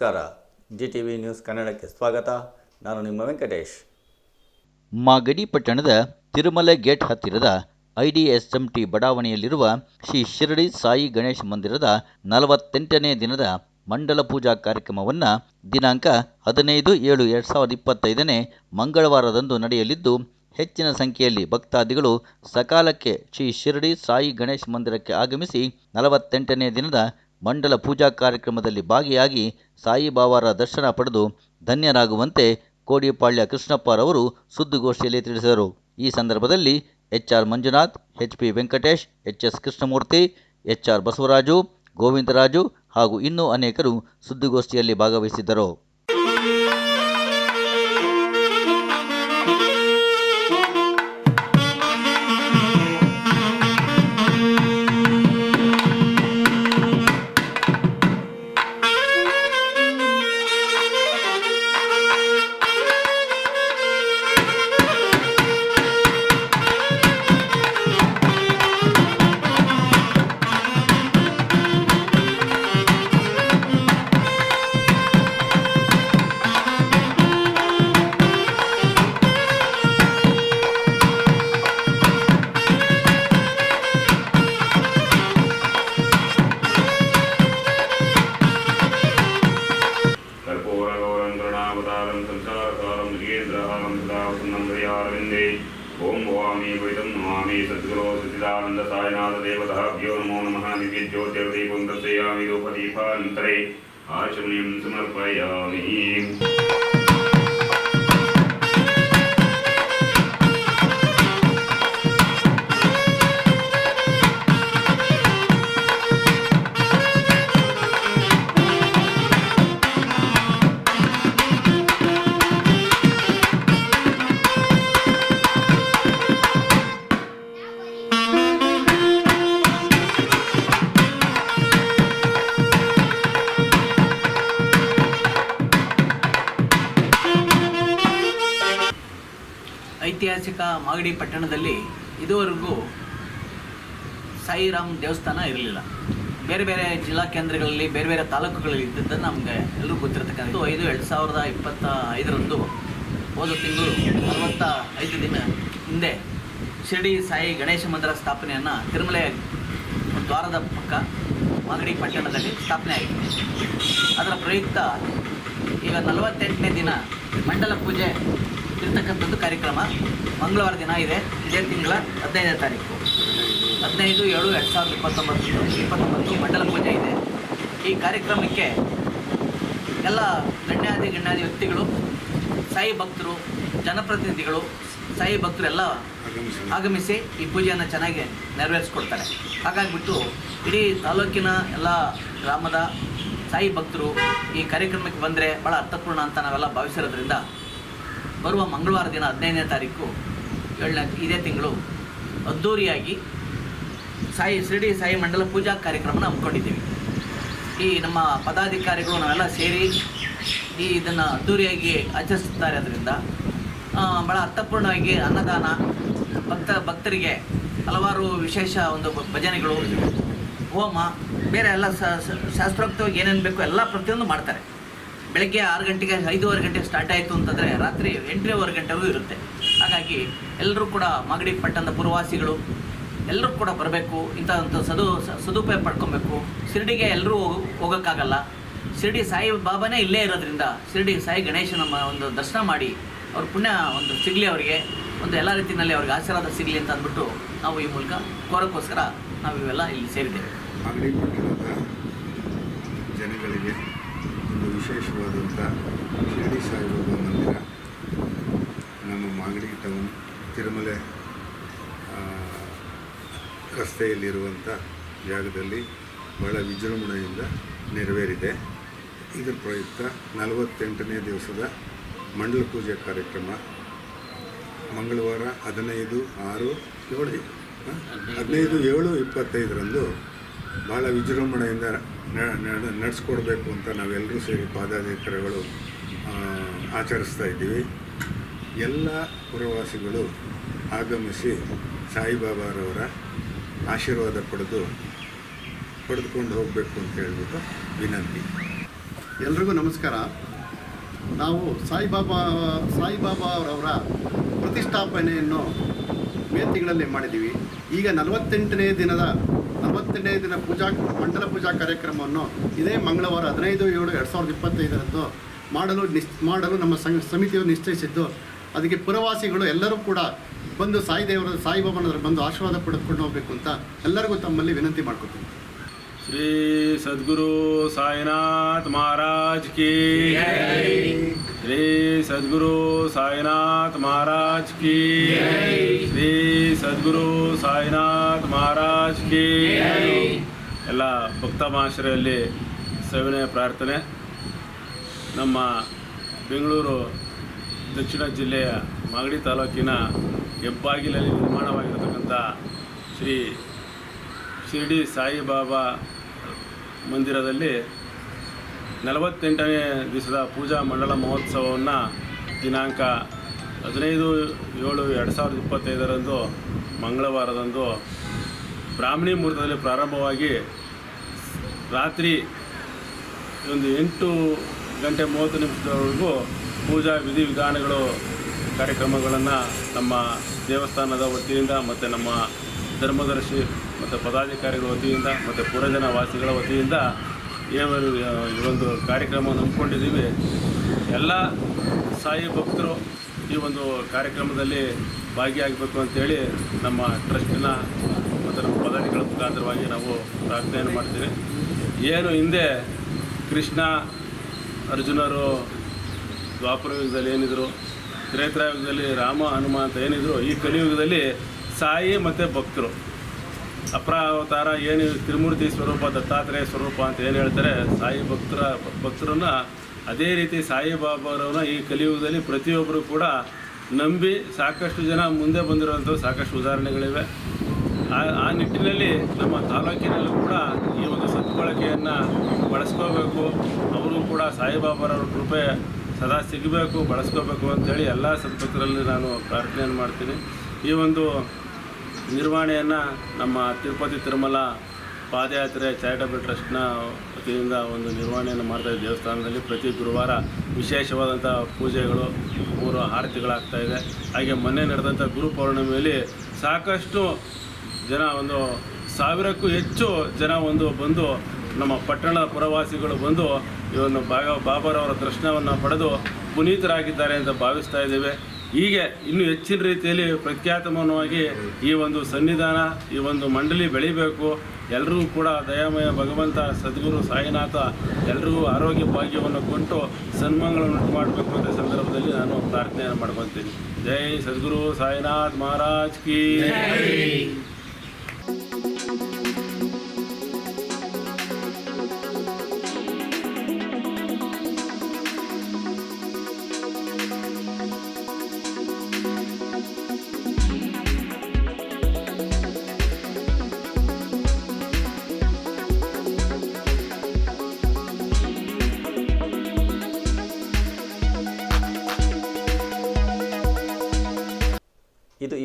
ನಮಸ್ಕಾರ. G T V news ಕನ್ನಡಕ್ಕೆ ಸ್ವಾಗತ. ನಾನು ನಿಮ್ಮ ವೆಂಕಟೇಶ್. ಮಾಗಡಿ ಪಟ್ಟಣದ ತಿರುಮಲೆ ಗೇಟ್ ಹತ್ತಿರದ ಐಡಿ ಎಸ್ ಎಂ ಟಿ ಬಡಾವಣೆಯಲ್ಲಿರುವ ಶ್ರೀ ಶಿರಡಿ ಸಾಯಿ ಗಣೇಶ ಮಂದಿರದ ನಲವತ್ತೆಂಟನೇ ದಿನದ ಮಂಡಲ ಪೂಜಾ ಕಾರ್ಯಕ್ರಮವನ್ನು ದಿನಾಂಕ ಹದಿನೈದು ಏಳು ಎರಡು ಸಾವಿರದ ಇಪ್ಪತ್ತೈದನೇ ಮಂಗಳವಾರದಂದು ನಡೆಯಲಿದ್ದು, ಹೆಚ್ಚಿನ ಸಂಖ್ಯೆಯಲ್ಲಿ ಭಕ್ತಾದಿಗಳು ಸಕಾಲಕ್ಕೆ ಶ್ರೀ ಶಿರಡಿ ಸಾಯಿ ಗಣೇಶ ಮಂದಿರಕ್ಕೆ ಆಗಮಿಸಿ ನಲವತ್ತೆಂಟನೇ ದಿನದ ಮಂಡಲ ಪೂಜಾ ಕಾರ್ಯಕ್ರಮದಲ್ಲಿ ಭಾಗಿಯಾಗಿ ಸಾಯಿಬಾಬಾರ ದರ್ಶನ ಪಡೆದು ಧನ್ಯರಾಗುವಂತೆ ಕೋಡಿಪಾಳ್ಯ ಕೃಷ್ಣಪ್ಪರವರು ಸುದ್ದಿಗೋಷ್ಠಿಯಲ್ಲಿ ತಿಳಿಸಿದರು. ಈ ಸಂದರ್ಭದಲ್ಲಿ HR Manjunath HP Venkatesh, HS Krishnamurthy, HR Basavaraju, Govindaraju ಹಾಗೂ ಇನ್ನೂ ಅನೇಕರು ಸುದ್ದಿಗೋಷ್ಠಿಯಲ್ಲಿ ಭಾಗವಹಿಸಿದ್ದರು. நாமதாரம் சம்சாரகாரம் ரிகேந்திரகாரம் சதாவசன்னம்பரியாரவிந்தே ஓம் வாமி வைதம் நமாமி சத்குரோ சச்சிதானந்த சாய்நாத தேவதாபியோ நமோ நம நித்யோதிர்தீபம் தர்சயாமி ரூபதீபாந்தரே ஆச்சமயம் சமர்ப்பயாமி. ಮಾಗಡಿ ಪಟ್ಟಣದಲ್ಲಿ ಇದುವರೆಗೂ ಸಾಯಿರಾಮ್ ದೇವಸ್ಥಾನ ಇರಲಿಲ್ಲ. ಬೇರೆ ಬೇರೆ ಜಿಲ್ಲಾ ಕೇಂದ್ರಗಳಲ್ಲಿ, ಬೇರೆ ಬೇರೆ ತಾಲೂಕುಗಳಲ್ಲಿ ಇದ್ದದ್ದನ್ನು ನಮಗೆ ಎಲ್ಲರೂ ಗೊತ್ತಿರತಕ್ಕಂಥ ಐದು, ಎರಡು ಸಾವಿರದ ಇಪ್ಪತ್ತ ಐದರಂದು ಹೋದ ತಿಂಗಳು ನಲವತ್ತ ಐದು ದಿನ ಹಿಂದೆ ಶಿರಡಿ ಸಾಯಿ ಗಣೇಶ ಮಂದಿರ ಸ್ಥಾಪನೆಯನ್ನು ತಿರುಮಲೆ ದ್ವಾರದ ಪಕ್ಕ ಮಾಗಡಿ ಪಟ್ಟಣದಲ್ಲಿ ಸ್ಥಾಪನೆ ಆಗಿದೆ ಅದರ ಪ್ರಯುಕ್ತ ಈಗ ನಲವತ್ತೆಂಟನೇ ದಿನ ಮಂಡಲ ಪೂಜೆ ಇರ್ತಕ್ಕಂಥದ್ದು ಕಾರ್ಯಕ್ರಮ. ಮಂಗಳವಾರ ದಿನ ಇದೆ. ಇದೇ ತಿಂಗಳ ಹದಿನೈದನೇ ತಾರೀಕು. ಹದಿನೈದು ಏಳು ಎರಡು ಸಾವಿರದ ಇಪ್ಪತ್ತೊಂಬತ್ತು ಇಪ್ಪತ್ತೊಂಬತ್ತು ಮಂಡಲ ಪೂಜೆ ಇದೆ. ಈ ಕಾರ್ಯಕ್ರಮಕ್ಕೆ ಎಲ್ಲ ಗಣ್ಯಾದಿ ಗಣ್ಯಾದಿ ವ್ಯಕ್ತಿಗಳು ಸಾಯಿ ಭಕ್ತರು ಜನಪ್ರತಿನಿಧಿಗಳು ಸಾಯಿ ಭಕ್ತರು ಎಲ್ಲ ಆಗಮಿಸಿ. ಈ ಪೂಜೆಯನ್ನು ಚೆನ್ನಾಗಿ ನೆರವೇರಿಸ್ಕೊಡ್ತಾರೆ. ಹಾಗಾಗಿಬಿಟ್ಟು ಇಡೀ ತಾಲೂಕಿನ ಎಲ್ಲ ಗ್ರಾಮದ ಸಾಯಿ ಭಕ್ತರು ಈ ಕಾರ್ಯಕ್ರಮಕ್ಕೆ ಬಂದರೆ ಭಾಳ ಅರ್ಥಪೂರ್ಣ ಅಂತ ನಾವೆಲ್ಲ ಭಾವಿಸಿರೋದ್ರಿಂದ ಬರುವ ಮಂಗಳವಾರ ದಿನ ಹದಿನೈದನೇ ತಾರೀಕು ಏಳನೇ, ಇದೇ ತಿಂಗಳು ಅದ್ಧೂರಿಯಾಗಿ ಸಾಯಿ, ಶಿರಡಿ ಸಾಯಿ ಮಂಡಲ ಪೂಜಾ ಕಾರ್ಯಕ್ರಮನ ಹಮ್ಮಿಕೊಂಡಿದ್ದೀವಿ. ಈ ನಮ್ಮ ಪದಾಧಿಕಾರಿಗಳು ನಾವೆಲ್ಲ ಸೇರಿ ಈ ಇದನ್ನು ಅದ್ದೂರಿಯಾಗಿ ಆಚರಿಸುತ್ತಾರೆ ಅದರಿಂದ ಭಾಳ ಅರ್ಥಪೂರ್ಣವಾಗಿ ಅನ್ನದಾನ, ಭಕ್ತ, ಭಕ್ತರಿಗೆ ಹಲವಾರು ವಿಶೇಷ ಒಂದು ಭಜನೆಗಳು, ಹೋಮ, ಬೇರೆ ಎಲ್ಲ ಶಾಸ್ತ್ರೋಕ್ತವಾಗಿ ಏನೇನು ಬೇಕೋ ಎಲ್ಲ ಪ್ರತಿಯೊಂದು ಮಾಡ್ತಾರೆ. ಬೆಳಗ್ಗೆ ಆರು ಗಂಟೆಗೆ, ಐದೂವರೆ ಗಂಟೆಗೆ ಸ್ಟಾರ್ಟ್ ಆಯಿತು ಅಂತಂದರೆ ರಾತ್ರಿ ಎಂಟೂವರೆ ಗಂಟೆಗೂ ಇರುತ್ತೆ. ಹಾಗಾಗಿ ಎಲ್ಲರೂ ಕೂಡ ಮಾಗಡಿ ಪಟ್ಟಣದ ಪುರವಾಸಿಗಳು, ಎಲ್ಲರೂ ಕೂಡ ಬರಬೇಕು. ಇಂಥ ಸದು, ಸದುಪಯೋಗ ಪಡ್ಕೊಬೇಕು. ಶಿರಡಿಗೆ ಎಲ್ಲರೂ ಹೋಗ್- ಹೋಗೋಕ್ಕಾಗಲ್ಲ. ಶಿರಡಿ ಸಾಯಿ ಬಾಬಾನೇ ಇಲ್ಲೇ ಇರೋದ್ರಿಂದ ಶಿರಡಿ ಸಾಯಿ ಗಣೇಶನ ಒಂದು ದರ್ಶನ ಮಾಡಿ ಅವ್ರ ಪುಣ್ಯ ಒಂದು ಸಿಗಲಿ ಅವರಿಗೆ. ಒಂದು ಎಲ್ಲ ರೀತಿಯಲ್ಲಿ ಅವ್ರಿಗೆ ಆಶೀರ್ವಾದ ಸಿಗಲಿ ಅಂತ ಅಂದ್ಬಿಟ್ಟು ನಾವು ಈ ಮೂಲಕ ಕೋರೋಕ್ಕೋಸ್ಕರ ನಾವು ಇವೆಲ್ಲ ಇಲ್ಲಿ ಸೇರಿದ್ದೇವೆ. ಜನಗಳಿಗೆ ವಿಶೇಷವಾದಂಥ ಶಿರಡಿ ಸಾಯಿಬಾಬಾ ಮಂದಿರ, ನಮ್ಮ ಮಾಗಡಿ ಟೌನ್ ತಿರುಮಲೆ ರಸ್ತೆಯಲ್ಲಿರುವಂಥ ಜಾಗದಲ್ಲಿ ಬಹಳ ವಿಜೃಂಭಣೆಯಿಂದ ನೆರವೇರಿದೆ ಇದರ ಪ್ರಯುಕ್ತ ನಲವತ್ತೆಂಟನೇ ದಿವಸದ ಮಂಡಲ ಪೂಜೆ ಕಾರ್ಯಕ್ರಮ ಮಂಗಳವಾರ ಹದಿನೈದು ಆರು ಏಳು? ಹದಿನೈದು ಏಳು ಇಪ್ಪತ್ತೈದರಂದು ಭಾಳ ವಿಜೃಂಭಣೆಯಿಂದ ನಡೆಸ್ಕೊಡ್ಬೇಕು ಅಂತ ನಾವೆಲ್ಲರೂ ಸೇರಿ ಪಾದಾಧಿಕಾರಿಗಳು ಆಚರಿಸ್ತಾ ಇದ್ದೀವಿ. ಎಲ್ಲ ಪ್ರವಾಸಿಗಳು ಆಗಮಿಸಿ ಸಾಯಿಬಾಬಾರವರ ಆಶೀರ್ವಾದ ಪಡೆದು, ಪಡೆದುಕೊಂಡು ಹೋಗಬೇಕು ಅಂತ ಹೇಳ್ಬಿಟ್ಟು ವಿನಂತಿ. ಎಲ್ರಿಗೂ ನಮಸ್ಕಾರ. ನಾವು ಸಾಯಿಬಾಬಾ ಸಾಯಿಬಾಬಾ ಅವರವರ ಪ್ರತಿಷ್ಠಾಪನೆಯನ್ನು ಮೇ ತಿಂಗಳಲ್ಲಿ ಮಾಡಿದ್ದೀವಿ. ಈಗ ನಲವತ್ತೆಂಟನೇ ದಿನದ ಇಪ್ಪತ್ತನೇ ದಿನ ಪೂಜಾ, ಮಂಡಲ ಪೂಜಾ ಕಾರ್ಯಕ್ರಮವನ್ನು ಇದೇ ಮಂಗಳವಾರ ಹದಿನೈದು, ಏಳು, ಎರಡು ಸಾವಿರದ ಇಪ್ಪತ್ತೈದರಂದು ಮಾಡಲು ನಿಶ್ ಮಾಡಲು ನಮ್ಮ ಸಂಘ ಸಮಿತಿಯು ನಿಶ್ಚಯಿಸಿದ್ದು. ಅದಕ್ಕೆ ಪುರವಾಸಿಗಳು ಎಲ್ಲರೂ ಕೂಡ ಬಂದು ಸಾಯಿ ದೇವರ, ಸಾಯಿ ಭವನದಲ್ಲಿ ಬಂದು ಆಶೀರ್ವಾದ ಪಡೆದುಕೊಂಡು ಹೋಗಬೇಕು ಅಂತ ಎಲ್ಲರಿಗೂ ತಮ್ಮಲ್ಲಿ ವಿನಂತಿ ಮಾಡ್ಕೊತೀನಿ. ಶ್ರೀ ಸದ್ಗುರು ಸಾಯಿನಾಥ್ ಮಹಾರಾಜ್ ಕಿ ಶ್ರೀ ಸದ್ಗುರು ಸಾಯಿನಾಥ್ ಮಹಾರಾಜ್ ಕಿ ಶ್ರೀ ಸದ್ಗುರು ಸಾಯಿನಾಥ್ ಮಹಾರಾಜ್ ಕಿ ಎಲ್ಲ ಭಕ್ತ ಮಹಾಶರಲ್ಲಿ ಸವಿನಯ ಪ್ರಾರ್ಥನೆ. ನಮ್ಮ ಬೆಂಗಳೂರು ದಕ್ಷಿಣ ಜಿಲ್ಲೆಯ ಮಾಗಡಿ ತಾಲೂಕಿನ ಹೆಬ್ಬಾಗಿಲಲ್ಲಿ ನಿರ್ಮಾಣವಾಗಿರತಕ್ಕಂಥ ಶ್ರೀ ಶಿರ್ಡಿ ಸಾಯಿಬಾಬಾ ಮಂದಿರದಲ್ಲಿ ನಲವತ್ತೆಂಟನೇ ದಿವಸದ ಪೂಜಾ ಮಂಡಲ ಮಹೋತ್ಸವವನ್ನು ದಿನಾಂಕ ಹದಿನೈದು ಏಳು ಎರಡು ಸಾವಿರದ ಇಪ್ಪತ್ತೈದರಂದು ಮಂಗಳವಾರದಂದು ಬ್ರಾಹ್ಮಣಿ ಮುಹೂರ್ತದಲ್ಲಿ ಪ್ರಾರಂಭವಾಗಿ ರಾತ್ರಿ ಒಂದು ಎಂಟು ಗಂಟೆ ಮೂವತ್ತು ನಿಮಿಷದವರೆಗೂ ಪೂಜಾ ವಿಧಿವಿಧಾನಗಳು ಕಾರ್ಯಕ್ರಮಗಳನ್ನು ನಮ್ಮ ದೇವಸ್ಥಾನದ ವತಿಯಿಂದ ಮತ್ತು ನಮ್ಮ ಧರ್ಮದರ್ಶಿ ಮತ್ತು ಪದಾಧಿಕಾರಿಗಳ ವತಿಯಿಂದ ಮತ್ತು ಪುರಜನ ವಾಸಿಗಳ ವತಿಯಿಂದ ಏನು ಈ ಒಂದು ಕಾರ್ಯಕ್ರಮವನ್ನು ಹಮ್ಮಿಕೊಂಡಿದ್ದೀವಿ. ಎಲ್ಲ ಸಾಯಿ ಭಕ್ತರು ಈ ಒಂದು ಕಾರ್ಯಕ್ರಮದಲ್ಲಿ ಭಾಗಿಯಾಗಬೇಕು ಅಂತೇಳಿ ನಮ್ಮ ಟ್ರಸ್ಟಿನ ನಮ್ಮ ಪದಾಧಿಕಾರಿಗಳ ಮುಖಾಂತರವಾಗಿ ನಾವು ಪ್ರಾರ್ಥನೆಯನ್ನು ಮಾಡ್ತೀವಿ. ಏನು ಹಿಂದೆ ಕೃಷ್ಣ, ಅರ್ಜುನರು, ದ್ವಾಪರ ಯುಗದಲ್ಲಿ ಏನಿದ್ರು ತ್ರೇತಾಯುಗದಲ್ಲಿ ರಾಮ, ಹನುಮ ಅಂತ ಏನಿದ್ರು, ಈ ಕಲಿಯುಗದಲ್ಲಿ ಸಾಯಿ ಮತ್ತು ಭಕ್ತರು. ಅಪ್ರಾವತಾರ ಏನು ತ್ರಿಮೂರ್ತಿ ಸ್ವರೂಪ, ದತ್ತಾತ್ರೇಯ ಸ್ವರೂಪ ಅಂತ ಏನು ಹೇಳ್ತಾರೆ, ಸಾಯಿ ಭಕ್ತರ, ಭಕ್ತರನ್ನ ಅದೇ ರೀತಿ ಸಾಯಿಬಾಬಾರವ್ರನ್ನ ಈ ಕಲಿಯುಗದಲ್ಲಿ ಪ್ರತಿಯೊಬ್ಬರು ಕೂಡ ನಂಬಿ ಸಾಕಷ್ಟು ಜನ ಮುಂದೆ ಬಂದಿರುವಂಥವು ಸಾಕಷ್ಟು ಉದಾಹರಣೆಗಳಿವೆ. ಆ ಆ ನಿಟ್ಟಿನಲ್ಲಿ ನಮ್ಮ ತಾಲೂಕಿನಲ್ಲೂ ಕೂಡ ಈ ಒಂದು ಸದ್ಬಳಕೆಯನ್ನು ಬಳಸ್ಕೋಬೇಕು. ಅವರು ಕೂಡ ಸಾಯಿಬಾಬಾರವ್ರ ಕೃಪೆ ಸದಾ ಸಿಗಬೇಕು, ಬಳಸ್ಕೋಬೇಕು ಅಂತೇಳಿ ಎಲ್ಲ ಸದ್ಭಕ್ತರಲ್ಲಿ ನಾನು ಪ್ರಾರ್ಥನೆಯನ್ನು ಮಾಡ್ತೀನಿ. ಈ ಒಂದು ನಿರ್ವಹಣೆಯನ್ನು ನಮ್ಮ ತಿರುಪತಿ ತಿರುಮಲ ಪಾದಯಾತ್ರೆ ಚಾರಿಟಬಲ್ ಟ್ರಸ್ಟ್ನ ವತಿಯಿಂದ ಒಂದು ನಿರ್ವಹಣೆಯನ್ನು ಮಾಡ್ತಾ ಇದ್ದೀವಿ. ದೇವಸ್ಥಾನದಲ್ಲಿ ಪ್ರತಿ ಗುರುವಾರ ವಿಶೇಷವಾದಂಥ ಪೂಜೆಗಳು, ಮೂರು ಆರತಿಗಳಾಗ್ತಾಯಿದೆ ಹಾಗೆ ಮೊನ್ನೆ ನಡೆದಂಥ ಗುರು ಪೌರ್ಣಿಮೆಯಲ್ಲಿ ಸಾಕಷ್ಟು ಜನ ಒಂದು ಸಾವಿರಕ್ಕೂ ಹೆಚ್ಚು ಜನ ಒಂದು ಬಂದು ನಮ್ಮ ಪಟ್ಟಣದ ಪುರವಾಸಿಗಳು ಬಂದು ಒಂದು ಬಾಗ ಬಾಬಾರವರ ದರ್ಶನವನ್ನು ಪಡೆದು ಪುನೀತರಾಗಿದ್ದಾರೆ ಅಂತ ಭಾವಿಸ್ತಾ ಇದ್ದೇವೆ. ಹೀಗೆ ಇನ್ನೂ ಹೆಚ್ಚಿನ ರೀತಿಯಲ್ಲಿ ಪ್ರಖ್ಯಾತಮಾನವಾಗಿ ಈ ಒಂದು ಸನ್ನಿಧಾನ, ಈ ಒಂದು ಮಂಡಳಿ ಬೆಳಿಬೇಕು. ಎಲ್ಲರೂ ಕೂಡ ದಯಾಮಯ ಭಗವಂತ, ಸದ್ಗುರು ಸಾಯಿನಾಥ ಎಲ್ರಿಗೂ ಆರೋಗ್ಯ ಭಾಗ್ಯವನ್ನು ಕೊಟ್ಟು ಸನ್ಮಾನಗಳನ್ನು ಮಾಡಬೇಕು ಅಂತ ಸಂದರ್ಭದಲ್ಲಿ ನಾನು ಪ್ರಾರ್ಥನೆಯನ್ನು ಮಾಡ್ಕೊತೀನಿ ಜೈ ಸದ್ಗುರು ಸಾಯಿನಾಥ್ ಮಹಾರಾಜ್ ಕಿ